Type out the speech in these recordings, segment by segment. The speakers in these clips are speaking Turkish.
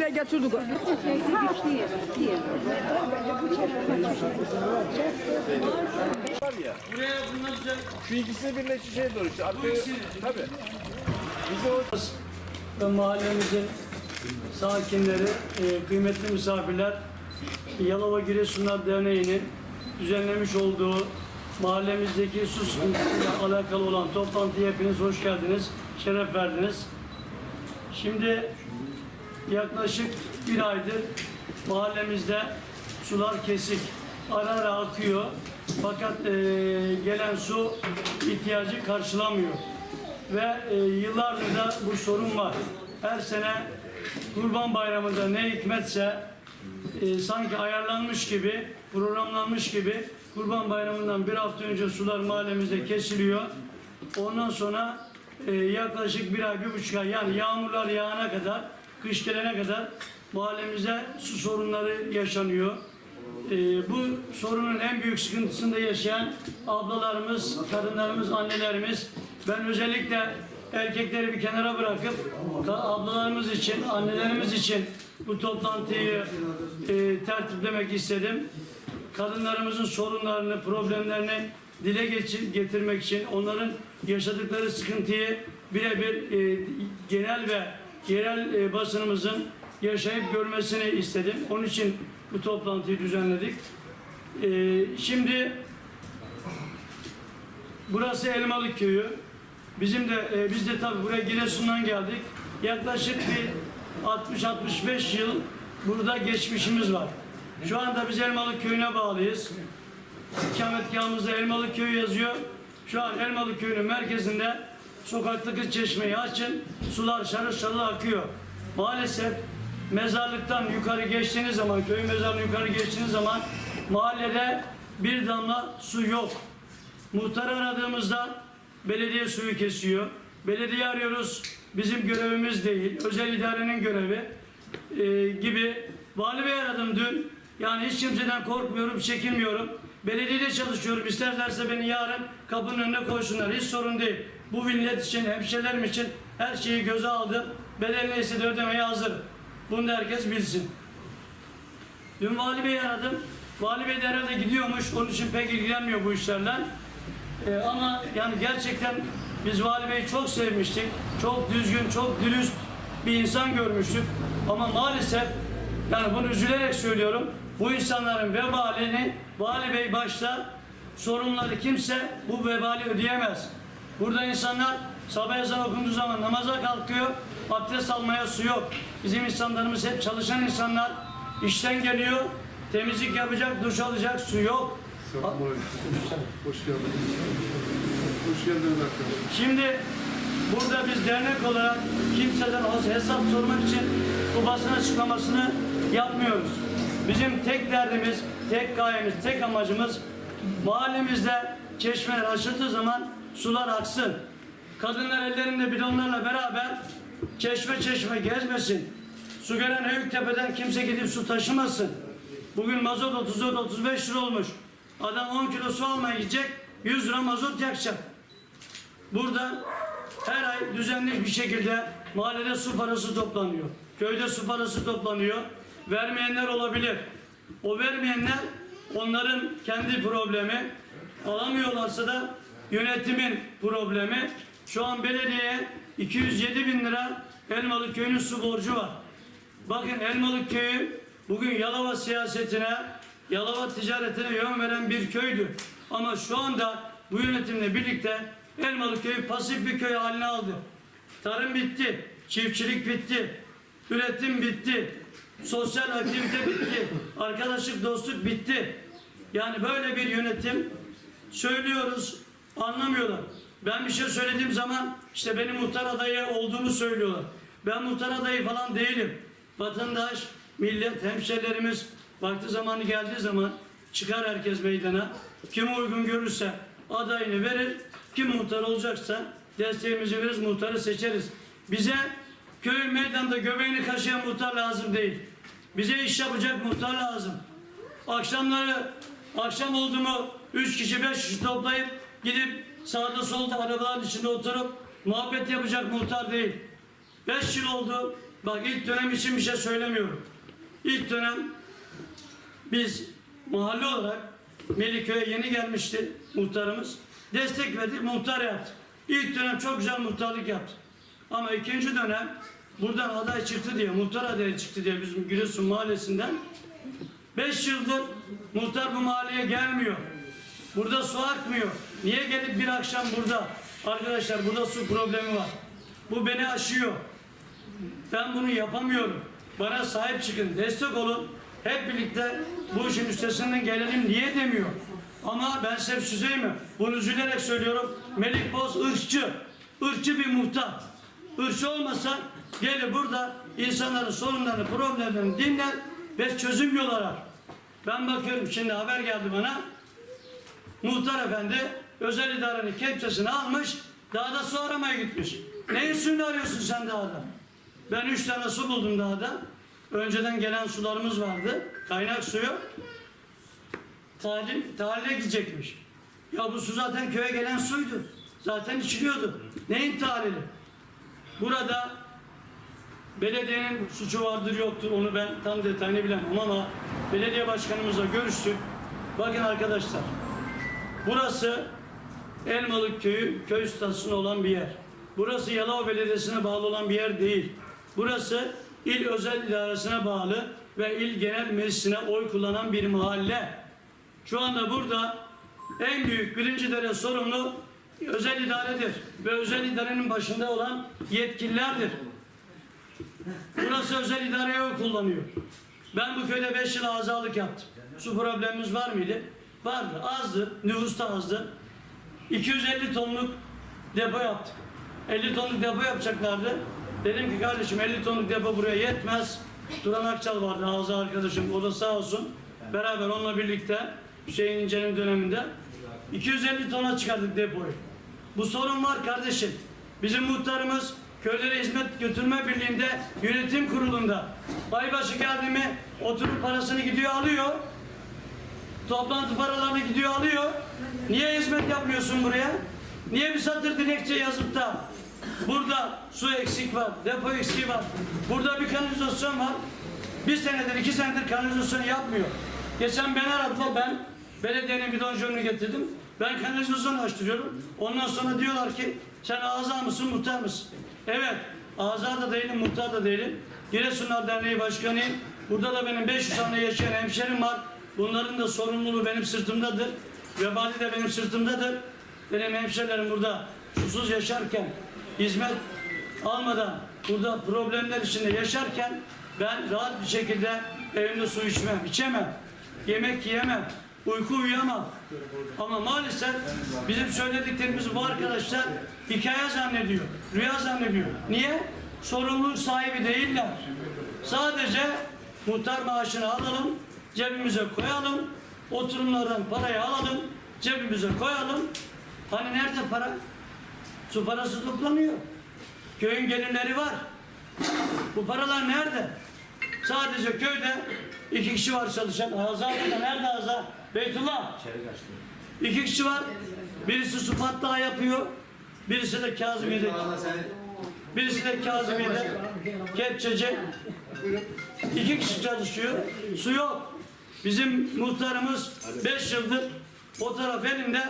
Eline getirdik. Buraya bunlar güzel. Şu ikisini birleşti şeye doğru işte. Arkaya, tabii. Bize o ve mahallemizin sakinleri, e, kıymetli misafirler Yalova Giresunlar Derneği'nin düzenlemiş olduğu mahallemizdeki su sıkıntısıyla alakalı olan toplantıya hepiniz hoş geldiniz, şeref verdiniz. Şimdi yaklaşık bir aydır mahallemizde sular kesik, ara ara akıyor. Fakat e, gelen su ihtiyacı karşılamıyor. Ve e, yıllardır da bu sorun var. Her sene Kurban Bayramı'nda ne hikmetse e, sanki ayarlanmış gibi, programlanmış gibi Kurban Bayramı'ndan bir hafta önce sular mahallemizde kesiliyor. Ondan sonra e, yaklaşık bir ay, bir buçuk ay yani yağmurlar yağana kadar, kış gelene kadar mahallemize su sorunları yaşanıyor. E, bu sorunun en büyük sıkıntısında yaşayan ablalarımız, kadınlarımız, annelerimiz. Ben özellikle erkekleri bir kenara bırakıp ablalarımız için, annelerimiz için bu toplantıyı e, tertiplemek istedim. Kadınlarımızın sorunlarını, problemlerini dile getirmek için onların yaşadıkları sıkıntıyı birebir e, genel ve yerel e, basınımızın yaşayıp görmesini istedim. Onun için bu toplantıyı düzenledik. E, şimdi burası Elmalık Köyü. Bizim de e, biz de tabii buraya Giresun'dan geldik. Yaklaşık bir 60-65 yıl burada geçmişimiz var. Şu anda biz Elmalık Köyü'ne bağlıyız. İkametgahımızda Elmalık Köyü yazıyor. Şu an Elmalık Köyü'nün merkezinde sokaktaki çeşmeyi açın. Sular şarıl şarıl akıyor. Maalesef mezarlıktan yukarı geçtiğiniz zaman, köy mezarlığı yukarı geçtiğiniz zaman mahallede bir damla su yok. Muhtarı aradığımızda belediye suyu kesiyor. Belediye arıyoruz. Bizim görevimiz değil. Özel idarenin görevi e, gibi. Vali Bey aradım dün. Yani hiç kimseden korkmuyorum, çekinmiyorum. Belediyede çalışıyorum. İsterlerse beni yarın kapının önüne koysunlar. Hiç sorun değil. Bu millet için, hemşehrilerim için her şeyi göze aldım. Bedel neyse de ödemeye hazırım. Bunu da herkes bilsin. Dün Vali Bey'i aradım. Vali Bey de herhalde gidiyormuş. Onun için pek ilgilenmiyor bu işlerle. Ee, ama yani gerçekten biz Vali Bey'i çok sevmiştik. Çok düzgün, çok dürüst bir insan görmüştük. Ama maalesef yani bunu üzülerek söylüyorum. Bu insanların vebalini Vali Bey başta sorunları kimse bu vebali ödeyemez. Burada insanlar sabah ezan okunduğu zaman namaza kalkıyor. Abdest almaya su yok. Bizim insanlarımız hep çalışan insanlar. işten geliyor. Temizlik yapacak, duş alacak su yok. Hoş geldiniz. Hoş geldiniz arkadaşlar. Şimdi burada biz dernek olarak kimseden hesap sormak için bu basın açıklamasını yapmıyoruz. Bizim tek derdimiz, tek gayemiz, tek amacımız mahallemizde çeşmeler açıldığı zaman sular aksın. Kadınlar ellerinde bidonlarla beraber çeşme çeşme gezmesin. Su gelen Höyüktepe'den kimse gidip su taşımasın. Bugün mazot 34-35 lira olmuş. Adam 10 kilo su almaya gidecek, 100 lira mazot yakacak. Burada her ay düzenli bir şekilde mahallede su parası toplanıyor. Köyde su parası toplanıyor. Vermeyenler olabilir. O vermeyenler onların kendi problemi. Alamıyorlarsa da yönetimin problemi. Şu an belediyeye 207 bin lira Elmalı Köyü'nün su borcu var. Bakın Elmalık Köyü bugün Yalova siyasetine, Yalova ticaretine yön veren bir köydü. Ama şu anda bu yönetimle birlikte Elmalık Köyü pasif bir köy haline aldı. Tarım bitti, çiftçilik bitti, üretim bitti, sosyal aktivite bitti, arkadaşlık, dostluk bitti. Yani böyle bir yönetim söylüyoruz, anlamıyorlar. Ben bir şey söylediğim zaman işte benim muhtar adayı olduğumu söylüyorlar. Ben muhtar adayı falan değilim. Vatandaş, millet, hemşerilerimiz vakti zamanı geldiği zaman çıkar herkes meydana. Kim uygun görürse adayını verir. Kim muhtar olacaksa desteğimizi veririz, muhtarı seçeriz. Bize köy meydanda göbeğini kaşıyan muhtar lazım değil. Bize iş yapacak muhtar lazım. Akşamları akşam oldu mu üç kişi beş kişi toplayıp gidip sağda solda arabaların içinde oturup muhabbet yapacak muhtar değil. Beş yıl oldu Bak ilk dönem için bir şey söylemiyorum. İlk dönem biz mahalle olarak Meliköy'e yeni gelmişti muhtarımız. Destek verdik, muhtar yaptık. İlk dönem çok güzel muhtarlık yaptık. Ama ikinci dönem buradan aday çıktı diye, muhtar adayı çıktı diye bizim Giresun mahallesinden 5 yıldır muhtar bu mahalleye gelmiyor. Burada su akmıyor. Niye gelip bir akşam burada? Arkadaşlar burada su problemi var. Bu beni aşıyor. Ben bunu yapamıyorum. Bana sahip çıkın, destek olun. Hep birlikte bu işin üstesinden gelelim diye demiyor. Ama ben size söyleyeyim mi? Bunu üzülerek söylüyorum. Melik Boz ırkçı. Irkçı bir muhtar. Irkçı olmasa gelir burada insanların sorunlarını, problemlerini dinler ve çözüm yolu arar. Ben bakıyorum şimdi haber geldi bana. Muhtar efendi özel idarenin kepçesini almış, dağda su aramaya gitmiş. Neyin suyunu arıyorsun sen dağda? Ben üç tane su buldum dağda. Önceden gelen sularımız vardı, kaynak suyu. Talim, tahlile gidecekmiş. Ya bu su zaten köye gelen suydu. Zaten içiliyordu. Neyin tahlili? Burada belediyenin suçu vardır yoktur onu ben tam detayını bilemem ama belediye başkanımızla görüştük. Bakın arkadaşlar Burası Elmalık Köyü, köy istasyonu olan bir yer. Burası Yalova Belediyesi'ne bağlı olan bir yer değil. Burası il özel idaresine bağlı ve il genel meclisine oy kullanan bir mahalle. Şu anda burada en büyük birinci derece sorumlu özel idaredir ve özel idarenin başında olan yetkililerdir. Burası özel idareye oy kullanıyor. Ben bu köyde 5 yıl azalık yaptım. Su problemimiz var mıydı? Vardı. Azdı. Nüfus da azdı. 250 tonluk depo yaptık. 50 tonluk depo yapacaklardı. Dedim ki kardeşim 50 tonluk depo buraya yetmez. Duran Akçal vardı ağzı arkadaşım. O da sağ olsun. Beraber onunla birlikte Hüseyin İnce'nin döneminde 250 tona çıkardık depoyu. Bu sorun var kardeşim. Bizim muhtarımız köylere hizmet götürme birliğinde yönetim kurulunda aybaşı geldi mi oturup parasını gidiyor alıyor. Toplantı paralarını gidiyor alıyor. Niye hizmet yapmıyorsun buraya? Niye bir satır dilekçe yazıp da burada su eksik var, depo eksiği var. Burada bir kanalizasyon var. Bir senedir, iki senedir kanalizasyon yapmıyor. Geçen beni aradılar, ben belediyenin bidoncuğunu getirdim. Ben kanalizasyon açtırıyorum. Ondan sonra diyorlar ki sen ağza mısın, muhtar mısın? Evet, ağza da değilim, muhtar da değilim. Giresunlar Derneği Başkanıyım. Burada da benim 500 tane yaşayan hemşerim var. Bunların da sorumluluğu benim sırtımdadır. Vebali de benim sırtımdadır. Benim hemşerilerim burada susuz yaşarken, hizmet almadan, burada problemler içinde yaşarken ben rahat bir şekilde evimde su içmem, içemem, yemek yiyemem, uyku uyuyamam. Ama maalesef bizim söylediklerimiz bu arkadaşlar hikaye zannediyor, rüya zannediyor. Niye? Sorumluluk sahibi değiller. Sadece muhtar maaşını alalım, cebimize koyalım, oturumlardan parayı alalım, cebimize koyalım. Hani nerede para? Su parası toplanıyor. Köyün gelirleri var. Bu paralar nerede? Sadece köyde iki kişi var çalışan. Burada. Nerede Azar? Beytullah. İki kişi var. Birisi su patlağı yapıyor. Birisi de Kazimiye'de. Birisi de Kazimiye'de. Kepçeci. İki kişi çalışıyor. Su yok. Bizim muhtarımız beş yıldır o taraf elinde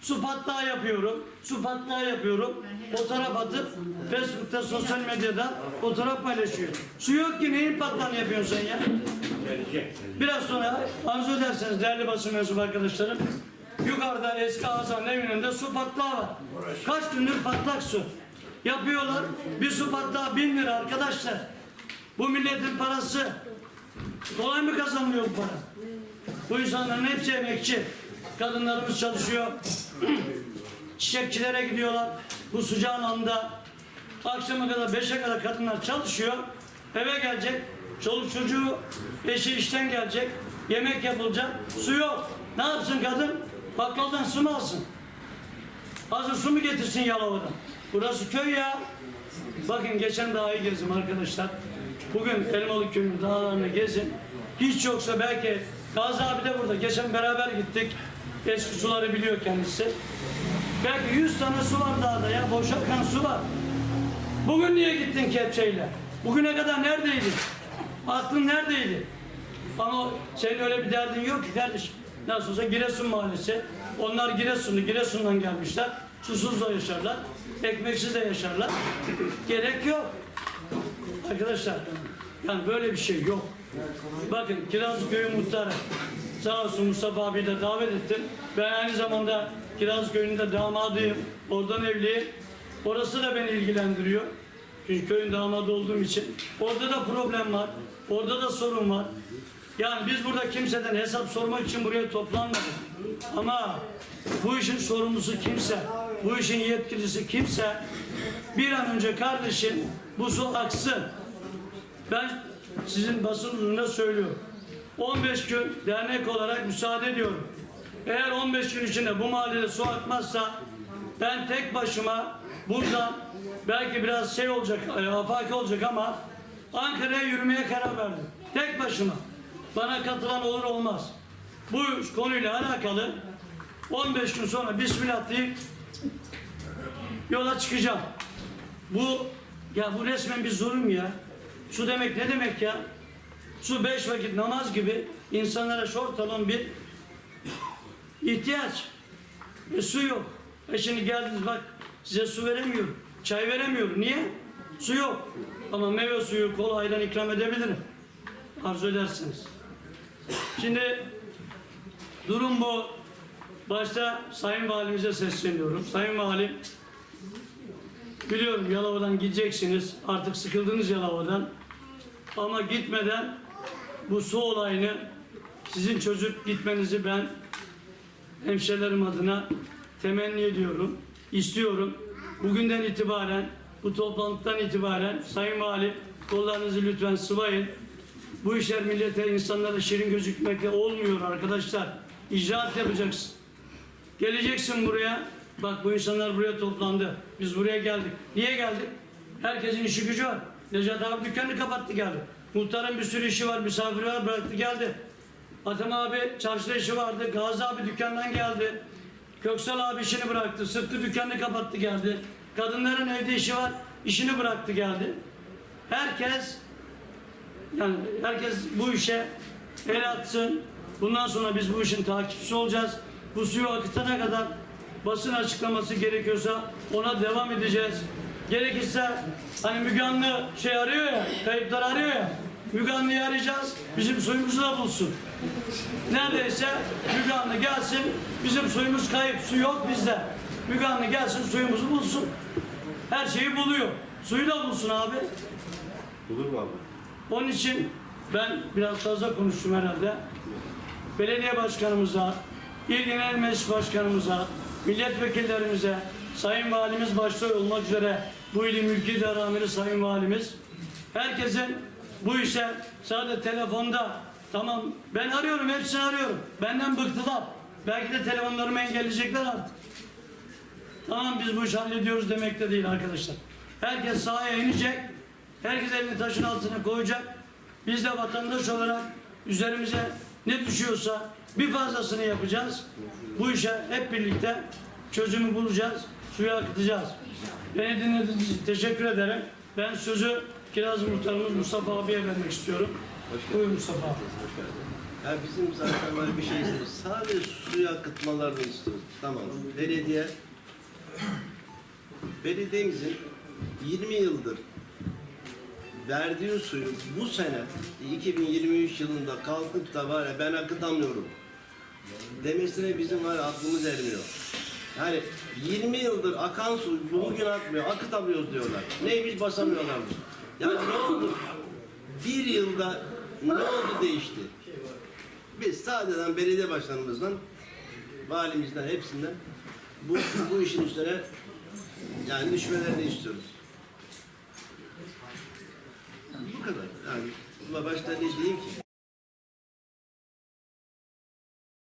su patlağı yapıyorum. Su patlağı yapıyorum. Fotoğraf atıp Facebook'ta, sosyal medyada fotoğraf paylaşıyor. Su yok ki neyin patlağını yapıyorsun sen ya? Biraz sonra arzu ederseniz değerli basın mensubu arkadaşlarım yukarıda eski Azan evinin önünde su patlağı var. Kaç gündür patlak su. Yapıyorlar. Bir su patlağı bin lira arkadaşlar. Bu milletin parası. Kolay mı kazanılıyor bu para? Bu insanların hepsi emekçi. Kadınlarımız çalışıyor. Çiçekçilere gidiyorlar. Bu sıcağın anda akşama kadar beşe kadar kadınlar çalışıyor. Eve gelecek. Çoluk çocuğu eşi işten gelecek. Yemek yapılacak. Su yok. Ne yapsın kadın? Bakkaldan su mu alsın? Hazır su mu getirsin Yalova'dan? Burası köy ya. Bakın geçen dağı gezdim arkadaşlar. Bugün Elmalı Köyü'nün dağlarını gezin. Hiç yoksa belki Gazi abi de burada. Geçen beraber gittik. Eski suları biliyor kendisi. Belki 100 tane su var dağda ya. Boş akan su var. Bugün niye gittin kepçeyle? Bugüne kadar neredeydin? Aklın neredeydi? Ama senin öyle bir derdin yok ki kardeşim. Nasıl olsa Giresun mahallesi. Onlar Giresunlu, Giresun'dan gelmişler. Susuz da yaşarlar. Ekmeksiz de yaşarlar. Gerek yok. Arkadaşlar yani böyle bir şey yok. Bakın Kirazlıköy'ü muhtarı sağ olsun Mustafa abi de davet ettim. Ben aynı zamanda Kirazlıköy'ün de damadıyım. Oradan evliyim. Orası da beni ilgilendiriyor. Çünkü köyün damadı olduğum için. Orada da problem var. Orada da sorun var. Yani biz burada kimseden hesap sormak için buraya toplanmadık. Ama bu işin sorumlusu kimse, bu işin yetkilisi kimse bir an önce kardeşim bu su aksın. Ben sizin basın önünde söylüyorum. 15 gün dernek olarak müsaade ediyorum. Eğer 15 gün içinde bu mahallede su akmazsa ben tek başıma buradan belki biraz şey olacak, e, afaki olacak ama Ankara'ya yürümeye karar verdim. Tek başıma. Bana katılan olur olmaz. Bu konuyla alakalı 15 gün sonra Bismillah deyip yola çıkacağım. Bu ya bu resmen bir zulüm ya. Su demek ne demek ya? Su beş vakit namaz gibi insanlara şort olan bir ihtiyaç. E, su yok. E şimdi geldiniz bak size su veremiyorum. Çay veremiyorum. Niye? Su yok. Ama meyve suyu, kola, ayran ikram edebilirim. Arzu edersiniz. Şimdi durum bu. Başta Sayın Valimize sesleniyorum. Sayın Valim Biliyorum Yalova'dan gideceksiniz. Artık sıkıldınız Yalova'dan. Ama gitmeden bu su olayını sizin çözüp gitmenizi ben hemşerilerim adına temenni ediyorum. istiyorum. Bugünden itibaren bu toplantıdan itibaren Sayın Valim kollarınızı lütfen sıvayın. Bu işler millete, insanlara şirin gözükmekle olmuyor arkadaşlar. İcraat yapacaksın. Geleceksin buraya. Bak bu insanlar buraya toplandı. Biz buraya geldik. Niye geldik? Herkesin işi gücü var. Necat abi dükkanını kapattı geldi. Muhtarın bir sürü işi var, misafiri var bıraktı geldi. Atam abi çarşıda işi vardı. Gazi abi dükkandan geldi. Köksal abi işini bıraktı. Sıtkı dükkanını kapattı geldi. Kadınların evde işi var. işini bıraktı geldi. Herkes yani herkes bu işe el atsın. Bundan sonra biz bu işin takipçisi olacağız. Bu suyu akıtana kadar basın açıklaması gerekiyorsa ona devam edeceğiz. Gerekirse hani Müge Anlı şey arıyor ya, kayıplar arıyor ya. Müge Anlı'yı arayacağız, bizim suyumuzu da bulsun. Neredeyse Müge Anlı gelsin, bizim suyumuz kayıp, su yok bizde. Müge Anlı gelsin, suyumuzu bulsun. Her şeyi buluyor. Suyu da bulsun abi. Olur mu abi? Onun için ben biraz fazla konuştum herhalde. Belediye başkanımıza, İl Genel Meclis Başkanımıza, milletvekillerimize, Sayın Valimiz başta olmak üzere bu ilin mülki amiri Sayın Valimiz, herkesin bu işe sadece telefonda tamam ben arıyorum hepsini arıyorum. Benden bıktılar. Belki de telefonlarımı engelleyecekler artık. Tamam biz bu işi hallediyoruz demek de değil arkadaşlar. Herkes sahaya inecek. Herkes elini taşın altına koyacak. Biz de vatandaş olarak üzerimize ne düşüyorsa bir fazlasını yapacağız. Bu işe hep birlikte çözümü bulacağız. Suyu akıtacağız. Beni dinlediğiniz için teşekkür ederim. Ben sözü Kiraz Muhtarımız Mustafa abiye vermek istiyorum. Buyur Mustafa abi. Ya bizim zaten böyle bir şey istiyoruz. Sadece suyu akıtmalarını istiyoruz. Tamam. Belediye belediyemizin 20 yıldır verdiği suyu bu sene 2023 yılında kalkıp da var ya ben akıtamıyorum demesine bizim var ya aklımız ermiyor. Yani 20 yıldır akan su bugün akmıyor, akıtamıyoruz diyorlar. Neymiş basamıyorlarmış. Yani ne oldu? Bir yılda ne oldu değişti? Biz sadece belediye başkanımızdan, valimizden, hepsinden bu, bu işin üstüne yani düşmelerini istiyoruz. Bu kadar. Yani başta ne diyeyim ki?